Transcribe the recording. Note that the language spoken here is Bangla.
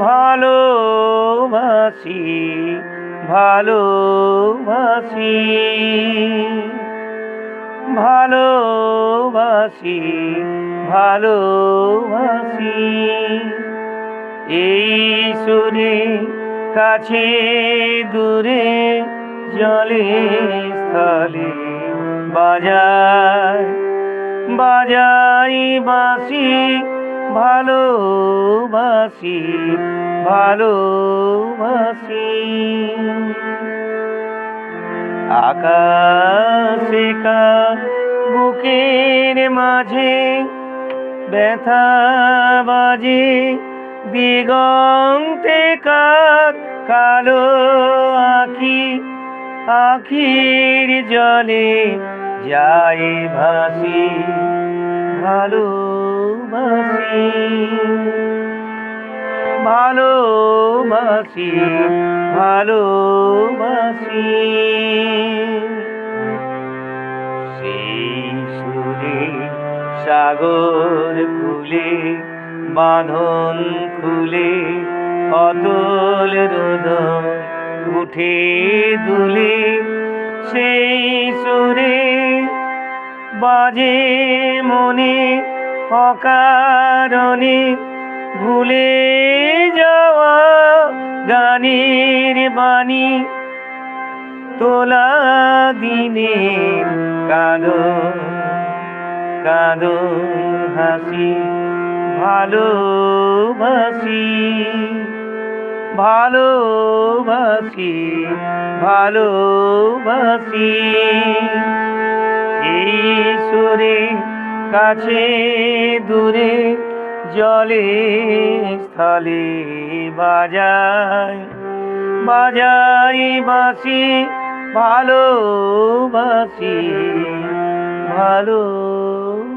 ভালোবাসি ভালোবাসি ভালোবাসি ভালোবাসি। এই সুরে কাছে দূরে জলে স্থলে বাজায় বাজাই বাসি ভালোবাসি ভালোবাসি। আকাশে কা বুকের মাঝে ব্যথা বাজে, দিগন্তে কাক কালো আখি, আখির জলে যায় ভাসি, ভালোবাসি। ভালোবাসি ভালোবাসি। সুরে সাগর খুলে, বাঁধন খুলে, অতল রোদ উঠে দুলে। সেই সুরে বাজে মনে, অকারণে ভুলে যাওয়া গানের বাণী। তোলা দিনের কাঁদো কাঁদো হাসি, ভালোবাসি ভালোবাসি ভালোবাসি। এই কাছে দূরে জলে স্থলে বাজায় বাজাই বাসি ভালোবাসি ভালোবাসি।